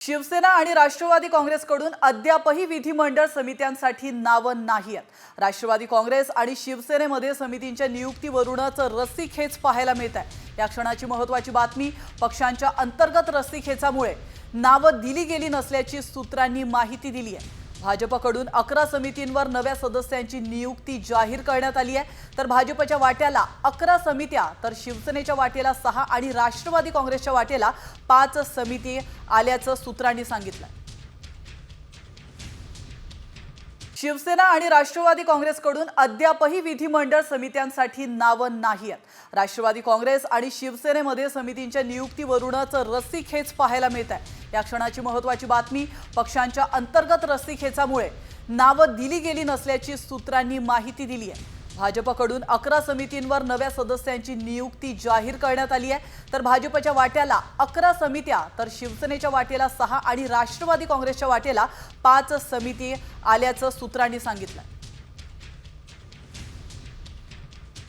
शिवसेना आणि राष्ट्रवादी काँग्रेसकडून अद्यापही विधिमंडळ समित्यांसाठी नावं नाही आहेत राष्ट्रवादी काँग्रेस आणि शिवसेनेमध्ये समितींच्या नियुक्तीवरूनच रस्सीखेच पाहायला मिळत आहे या क्षणाची महत्वाची बातमी पक्षांच्या अंतर्गत रस्सीखेचामुळे नावं दिली गेली नसल्याची सूत्रांनी माहिती दिली आहे भाजपकडून अकरा समितींवर नव्या सदस्यांची नियुक्ती जाहीर करण्यात आली आहे. तर भाजपच्या वाट्याला अकरा समित्या तर शिवसेनेच्या वाटेला सहा आणि राष्ट्रवादी काँग्रेसच्या वाटेला पाच समिती आल्याचं सूत्रांनी सांगितलं. शिवसेना आणि राष्ट्रवादी काँग्रेसकडून अद्यापही विधिमंडळ समित्यांसाठी नावं नाही आहेत राष्ट्रवादी काँग्रेस आणि शिवसेनेमध्ये समितींच्या नियुक्तीवरूनच रस्सीखेच पाहायला मिळत आहे. या क्षणाची महत्वाची बातमी पक्षांच्या अंतर्गत रस्सीखेचामुळे नावं दिली गेली नसल्याची सूत्रांनी माहिती दिली आहे भाजपकडून अकरा समितींवर नव्या सदस्यांची नियुक्ती जाहीर करण्यात आली आहे. तर भाजपच्या वाट्याला अकरा समित्या तर शिवसेनेच्या वाटेला सहा आणि राष्ट्रवादी काँग्रेसच्या वाटेला पाच समिती आल्याचं सूत्रांनी सांगितलं.